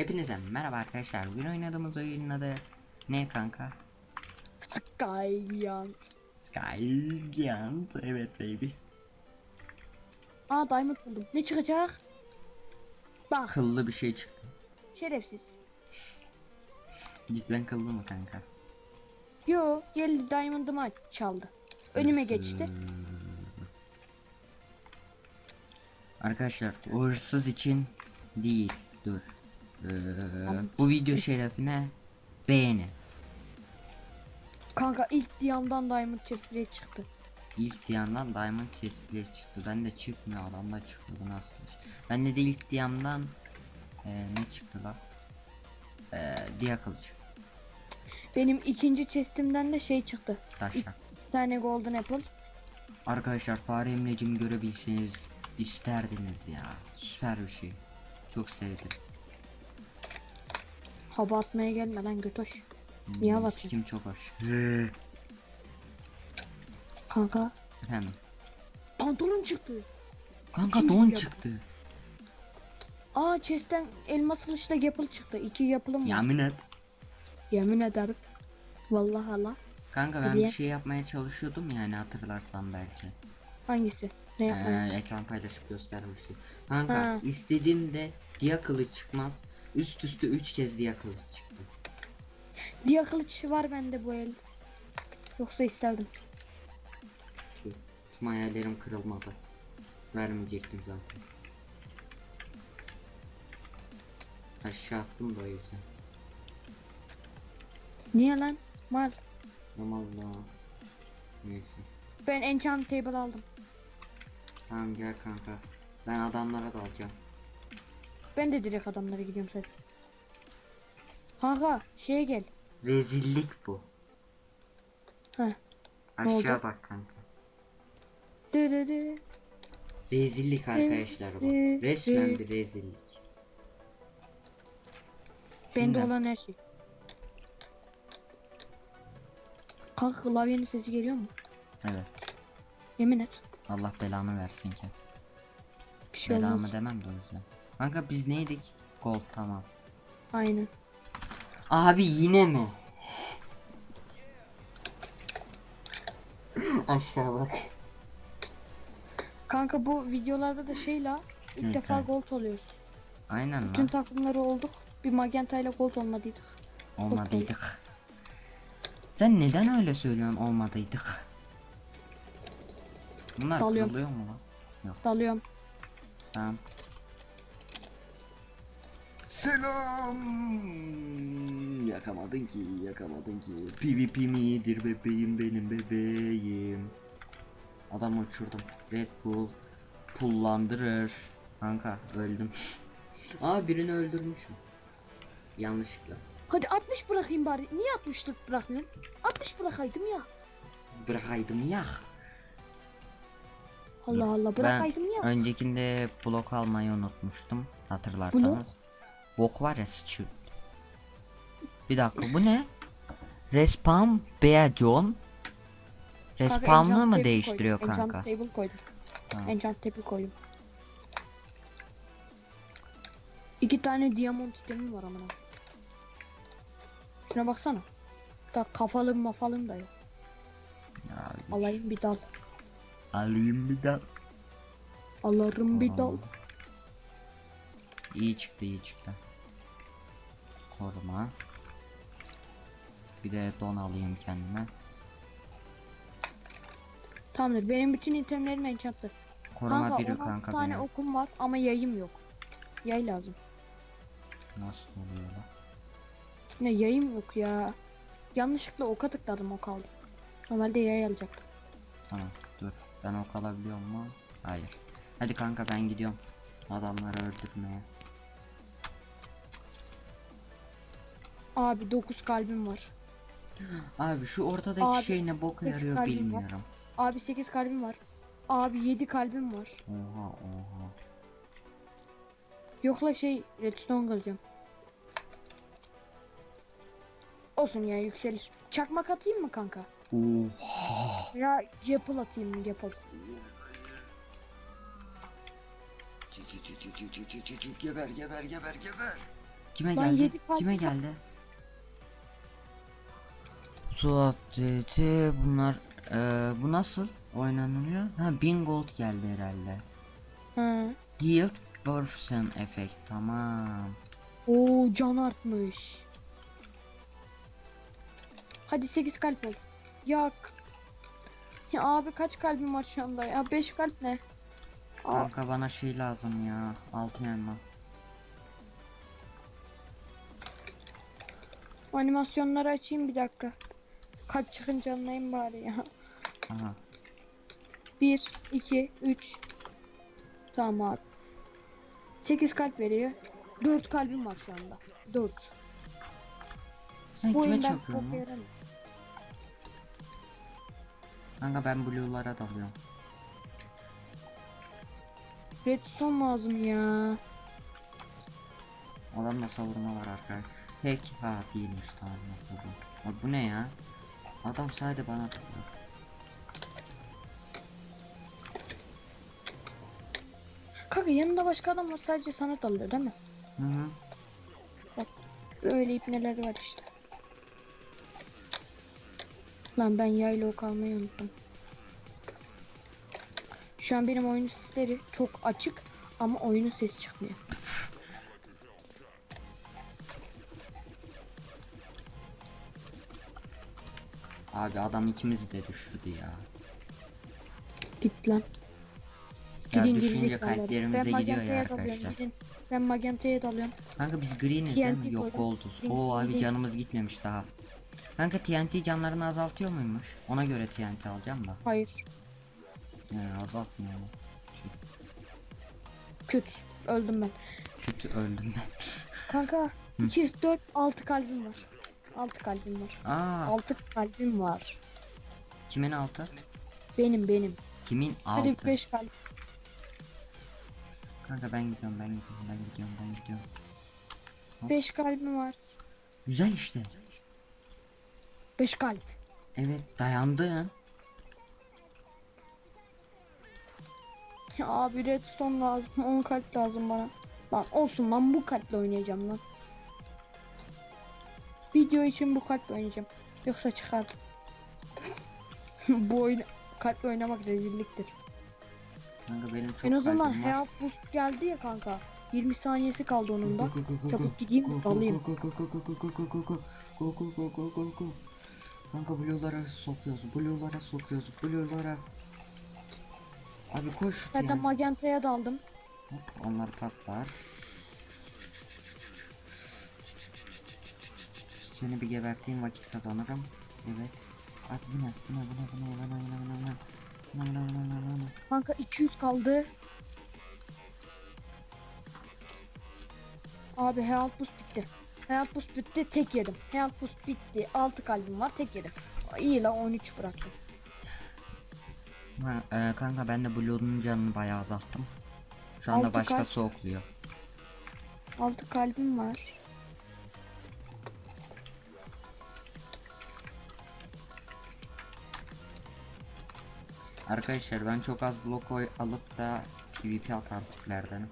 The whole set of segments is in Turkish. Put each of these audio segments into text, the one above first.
Hepinize merhaba arkadaşlar. Bugün oynadığımız oyunun adı ne kanka? Skylion. Skyland. Evet baby. Aa diamond buldum. Ne çıkacak? Bak Kıllı bir şey çıktı. şerefsiz. Cidden kıllı mı kanka? Yo geldi diamond'ımı çaldı. Önüme Hırsız. geçti. Arkadaşlar o hırsız için değil. Dur. Ee, bu video şerefine beğeni. Kanka ilk diyamdan diamond chestplate çıktı. İlk diyandan diamond chestplate çıktı. Bende çıkmıyor adamda çıktı bu nasıl iş? Bende de ilk diyamdan ee, ne çıktı lan? Ee, diya kılıç. Benim ikinci chestimden de şey çıktı. Taşak. Bir tane golden apple. Arkadaşlar fare emlecimi görebilseniz isterdiniz ya. Süper bir şey. Çok sevdim. Hava atmaya gelme lan götoş. Niye hava atıyorsun? Kim çok hoş. Kanka Efendim. pantolon çıktı. Kanka don çıktı. Aa chestten elmas kılıçla yapıl çıktı. İki yapılım var. Yemin et. Yemin ederim. Vallahi Allah. Kanka ben Hediye. bir şey yapmaya çalışıyordum yani hatırlarsan belki. Hangisi? Ne yapmaya? Ee, ekran paylaşıp göstermiştim. Kanka Ha. istediğimde diya kılıç çıkmaz. Üst üste 3 kez diya kılıç çıktı. Diya kılıç var bende bu el. Yoksa isterdim. Tüm hayallerim kırılmadı. Vermeyecektim zaten. Aşağı attım da o yüzden. Niye lan? Mal. Aman Allah. Neyse. Ben enchant table aldım. Tamam gel kanka. Ben adamlara dalacağım. Ben de direkt adamlara gidiyorum zaten. Kanka şeye gel. Rezillik bu. Heh. Aşağı oldu? bak kanka. Dı dı dı. Rezillik arkadaşlar bu. Re- Resmen re- bir rezillik. Bende Şimdi- olan her şey. Kanka klavyenin sesi geliyor mu? Evet. Yemin et. Allah belanı versin ki. Bir şey Belamı olmaz. demem de o yüzden. Kanka biz neydik? Gold tamam. Aynen. Abi yine mi? Aşağı bak. Kanka bu videolarda da şey la ilk Hı, defa hı. gold oluyoruz. Aynen Bütün lan. takımları olduk. Bir magenta ile gold olmadıydık. Olmadıydık. Sen neden öyle söylüyorsun olmadıydık? Bunlar Dalıyorum. kırılıyor mu lan? Dalıyorum. Tamam. Selam. Yakamadın ki, yakamadın ki. PvP midir bebeğim benim bebeğim. Adam uçurdum. Red Bull pullandırır. Kanka öldüm. Aa birini öldürmüşüm. Yanlışlıkla. Hadi 60 bırakayım bari. Niye 60'lık bırakıyorsun? 60 bırakaydım ya. Bırakaydım ya. Allah Allah bırakaydım ya. Öncekinde blok almayı unutmuştum. Hatırlarsanız. Bok var ya sıçıyor. Bir dakika bu ne? Respawn. Kanka, Respawn'ı mı değiştiriyor koydum. kanka? Enchant table koydum. Tamam. Enchant table koydum. İki tane diamond sistemi var amına. Şuna baksana. Da kafalı mafalım da yok. Ya. Alayım bir dal. Alayım bir de. Alırım bir dal. İyi çıktı iyi çıktı. Koruma. Bir de don alayım kendime. Tamamdır. Benim bütün itemlerim enchantlı. Koruma Kanka biri 16 kanka tane benim. okum var ama yayım yok. Yay lazım. Nasıl oluyor lan? Ne yayım yok ya. Yanlışlıkla oka tıkladım ok aldım. Normalde yay alacaktım. Tamam dur. Ben ok alabiliyor mu? Hayır. Hadi kanka ben gidiyorum. Adamları öldürmeye. Abi 9 kalbim var. Abi şu ortadaki Abi, şey ne boka sekiz yarıyor kalbim var. bilmiyorum. Abi 8 kalbim var. Abi 7 kalbim var. Oha oha. Yokla şey redstone kazacağım. Olsun ya yükselir. Çakmak atayım mı kanka? Oha. Ya yapıl atayım mı yapıl. Çı çı çı çı çı geber geber geber geber. Kime Ben geldi? yedi kalp Kime geldi? Suat dedi bunlar eee, bu nasıl oynanıyor? Ha 1000 gold geldi herhalde. Ha. Healed person effect tamam. Oo can artmış. Hadi 8 kalp ol. Ya k- ya abi kaç kalbim var şu anda ya 5 kalp ne? Aa, Kanka bana şey lazım ya. Altın elma. animasyonları açayım bir dakika. Kalp çıkınca anlayayım bari ya. Aha. 1, 2, 3. Tamam abi. 8 kalp veriyor. 4 kalbim var şu anda. 4. Sen Bu kime oyundan çakıyorsun lan? Kanka ben blue'lara dalıyorum. Redstone lazım ya. Adamda savurma var arkadaşlar. Hack ha değilmiş tamam. Abi bu ne ya? Adam sadece bana tıklıyor. Kanka yanında başka adam var sadece sana dalıyor değil mi? Hı hı. Öyle ipneleri var işte. Lan ben yayla ok almayı unuttum. Şu an benim oyun sesleri çok açık ama oyunun sesi çıkmıyor. Abi adam ikimizi de düşürdü ya. Git lan. Ya Gidin düşünce gerizekalılar. kalplerimiz Ben de gidiyor ya arkadaşlar. gidin. Ben magentaya dalıyorum. Kanka biz green'iz değil mi? Yok gold'uz. Oo abi canımız gitmemiş daha. Kanka TNT canlarını azaltıyor muymuş? Ona göre TNT alacağım da. Hayır. Yani azaltmıyor? Kötü. Öldüm ben. Kötü öldüm ben. Kanka 2, 4, 6 kalbim var. 6 kalbim var. Aa 6 kalbim var. kimin altı? Benim benim. Kimin Hadi altı? 5 kalp. Kanka ben gidiyorum ben gidiyorum ben gidiyorum ben gidiyorum. 5 kalbim var. Güzel işte. 5 kalp. Evet dayandın. Ya abi redstone lazım. 10 kalp lazım bana. Lan olsun ben bu kalple oynayacağım lan. Video için bu kalple oynayacağım. Yoksa çıkar. bu oyun kalple oynamak rezilliktir. Kanka benim çok en azından kalbim var. Health Boost geldi ya kanka. 20 saniyesi kaldı onun da. Çabuk gideyim, dalayım. Kanka blue'lara sokuyoruz, blue'lara sokuyoruz, blue'lara. Abi koş Zaten yani. magentaya daldım. Hop, onlar patlar. Seni bir geberteyim vakit kazanırım. Evet. Abi bu ne? Bu ne? Bu ne? Bu ne? Bu ne? Bu ne? Bu ne? Bu ne? Bu ne? Bu ne? Bu ne? Bu ne? Kanka 200 kaldı. Abi Health Boost bitti. Health Boost bitti tek yedim. Health Boost bitti. 6 kalbim var tek yedim. İyi la 13 bıraktım. Ha, e, kanka ben de Blue'nun canını bayağı azalttım. Şu anda Altı başka kalp. soğukluyor. 6 kalbim var. Arkadaşlar ben çok az blok alıp da PvP atan tiplerdenim.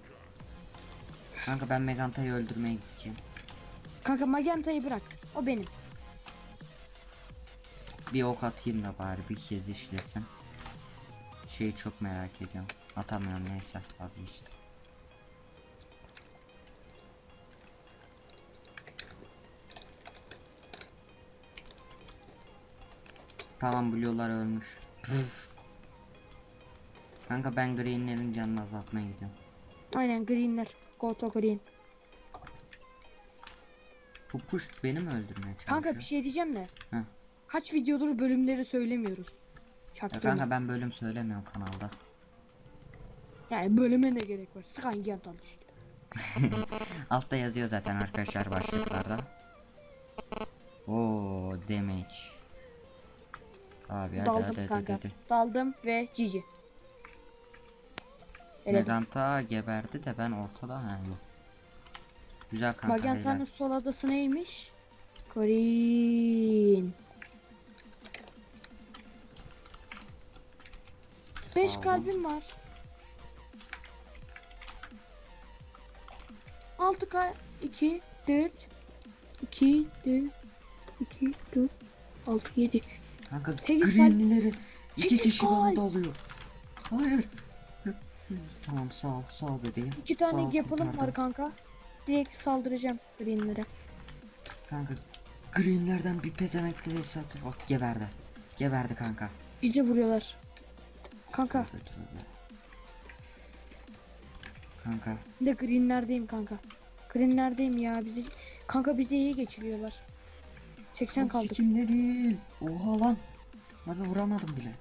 Kanka ben Meganta'yı öldürmeye gideceğim. Kanka magentayı bırak. O benim. Bir ok atayım da bari bir kez işlesin. Şeyi çok merak ediyorum. Atamıyorum neyse vazgeçtim. Tamam blue'lar ölmüş. Kanka ben greenlerin canını azaltmaya gidiyorum. Aynen greenler. Go to green. Bu push beni mi öldürmeye çalışıyor? Kanka bir şey diyeceğim de. Heh. Kaç videodur bölümleri söylemiyoruz. Ya Çaktırma. kanka ben bölüm söylemiyorum kanalda. Yani bölüme ne gerek var? Sık hangi yandan işte. Altta yazıyor zaten arkadaşlar başlıklarda. Oo damage. Abi hadi Daldım hadi hadi kanka. hadi. Daldım ve Eledim. Meganta geberdi de ben ortada ha yok. Güzel kanka Magenta'nın sol adası neymiş? Green. 5 Sağ ol. kalbim var. 6 kalp 2 4 2 4 2 4 6 7 Kanka greenlileri iki kişi bana dalıyor. Hayır. Tamam sağ ol sağ ol bebeğim. 2 Sağ tane ol, yapılım var kanka. Direkt saldıracağım greenlere. Kanka greenlerden bir pezemekli ve satı bak geberdi. Geberdi kanka. Bizi vuruyorlar. Kanka Tövbe tövbe. Kanka bir de greenlerdeyim kanka. Greenlerdeyim ya bizi. Kanka bizi iyi geçiriyorlar. 80 Lan kaldık. Sikimde değil. Oha lan. Abi vuramadım bile.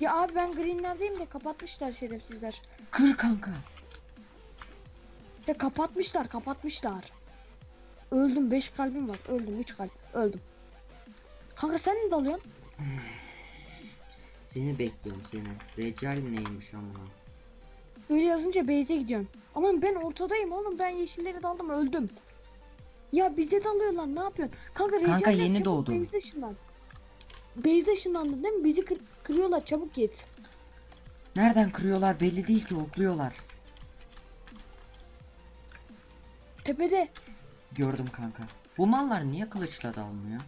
Ya abi ben greenlerdeyim de kapatmışlar şerefsizler. Kır kanka. Ya kapatmışlar kapatmışlar. Öldüm 5 kalbim var. Öldüm 3 kalp. Öldüm. Kanka sen mi dalıyorsun? Seni bekliyorum seni. Recal neymiş amına. Öyle yazınca base'e gidiyorsun. Ama ben ortadayım oğlum. Ben yeşillere daldım öldüm. Ya bize dalıyorlar ne yapıyorsun? Kanka, Kanka, yeni çabuk doğdum. Base'e ışınlan. Base'e ışınlandın değil mi? Bizi kır- kırıyorlar çabuk git. Nereden kırıyorlar belli değil ki okluyorlar. Tepede. Gördüm kanka. Bu mallar niye kılıçla dalmıyor?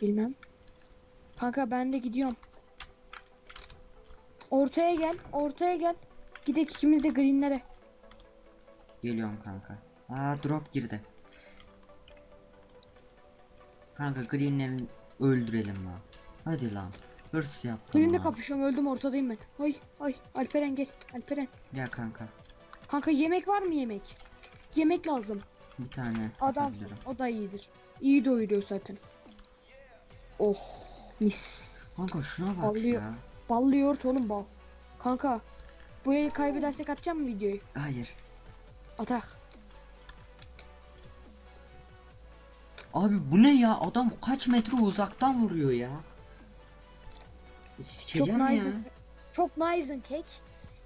Bilmem. Kanka ben de gidiyorum. Ortaya gel. Ortaya gel. Gidek ikimiz de greenlere. Geliyorum kanka. Aa drop girdi. Kanka greenlerin öldürelim lan. Hadi lan. Hırs yaptım Greenle lan. kapışıyorum öldüm ortadayım ben. Ay ay Alperen gel. Alperen. Gel kanka. Kanka yemek var mı yemek? Yemek lazım. Bir tane Adam atabilirim. o da iyidir. İyi doyuruyor zaten. Oh mis. Kanka şuna bak Sallıyor. ya. Ballı yoğurt oğlum bal. Kanka bu eli kaybedersek atacağım mı videoyu? Hayır. Atak. Abi bu ne ya? Adam kaç metre uzaktan vuruyor ya. Çok Sikeceğim ya. nice. Çok nice tek.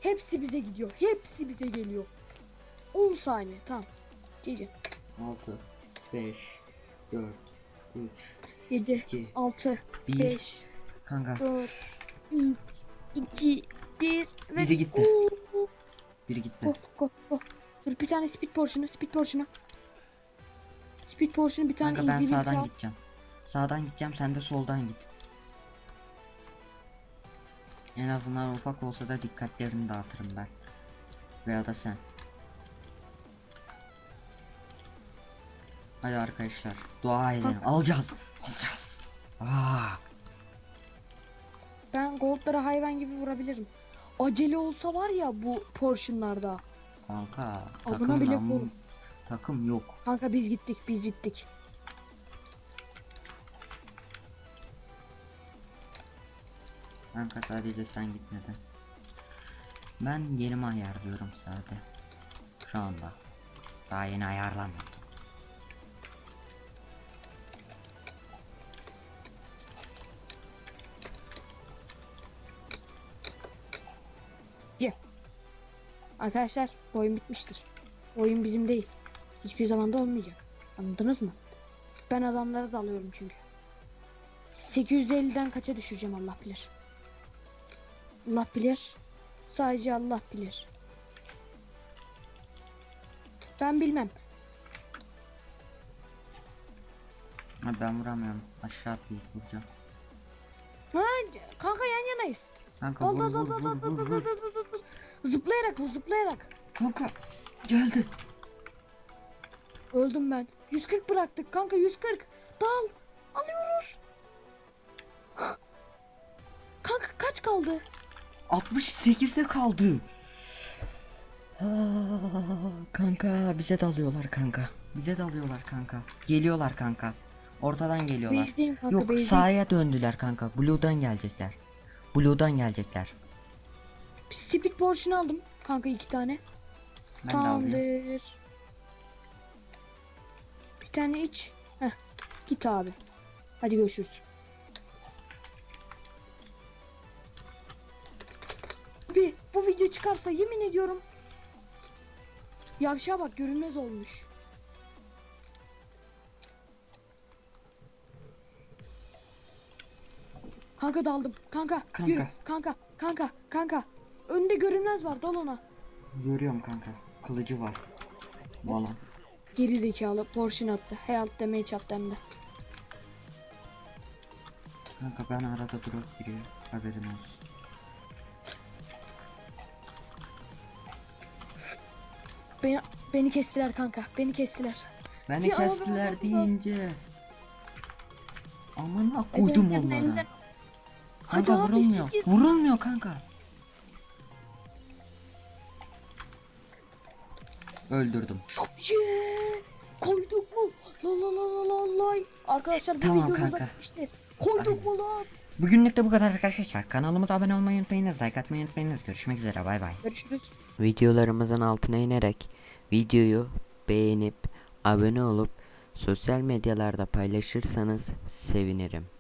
Hepsi bize gidiyor. Hepsi bize geliyor. 10 saniye tamam. Cici. 6 5 4 3 7 2 6 1 5 Kanka 4 3 2 1 ve Biri gitti. Oo, biri gitti. Go go go. Dur bir tane speed portion'u speed portion'u. Speed portion'u bir tane Kanka ben inhibitor sağdan gideceğim. Sağdan gideceğim sen de soldan git. En azından ufak olsa da dikkatlerini dağıtırım ben. Veya da sen. Hadi arkadaşlar dua. Kanka. Alacağız. Alacağız. Aa, Ben goldlara hayvan gibi vurabilirim. Acele olsa var ya bu portion'larda. kanka Adına takım bile korum. Takım yok. Kanka biz gittik biz gittik. Kanka sadece sen gitmedin. Ben yerimi ayarlıyorum zaten. Şu anda. Daha yeni ayarlamadım. Arkadaşlar oyun bitmiştir. Oyun bizim değil. Hiçbir zaman da olmayacak. Anladınız mı? Ben adamları da alıyorum çünkü. 850'den kaça düşüreceğim Allah bilir. Allah bilir. Sadece Allah bilir. Ben bilmem. Ha, ben vuramıyorum. Aşağı atlayıp vuracağım. Ha, kanka yan yanayız. Kanka vur vur vur vur vur. al al al. Zıplayarak vur zıplayarak. Kanka geldi. Öldüm ben. 140 bıraktık kanka 140. Dal. Alıyoruz. Kanka kaç kaldı? 68'de kaldı. Aa, kanka bize dalıyorlar kanka. Bize dalıyorlar kanka. Geliyorlar kanka. Ortadan geliyorlar. Kanka Yok base'deyim. sahaya döndüler kanka. Blue'dan gelecekler. Blue'dan gelecekler. Speed portion aldım kanka iki tane. Ben de alayım. Tamamdır. Bir tane iç. Heh. Git abi. Hadi görüşürüz. Bu video çıkarsa yemin ediyorum. Yavşağa bak görünmez olmuş. Kanka daldım. Kanka, Kanka. yürü. Kanka, kanka, kanka. Önde görünmez var dal ona. Görüyorum kanka. Kılıcı var. Valla. Geri zekalı portion attı. Health damage attı hem de. Kanka ben arada drop giriyor. Haberin olsun. Beni, beni kestiler kanka. Beni kestiler. Beni Ya, kestiler ben- deyince. Amına koydum Elinden- onlara. Kanka Hadi abi, vurulmuyor. sekiz. Vurulmuyor kanka. Öldürdüm. İyi. Koyduk mu? La la la la la la. Arkadaşlar bu Tamam kanka. Koyduk mu lan? Bugünlük de bu kadar arkadaşlar. Kanalımıza abone olmayı unutmayınız. Like atmayı unutmayınız. Görüşmek üzere. Bay bay. Görüşürüz. Videolarımızın altına inerek videoyu beğenip abone olup sosyal medyalarda paylaşırsanız sevinirim.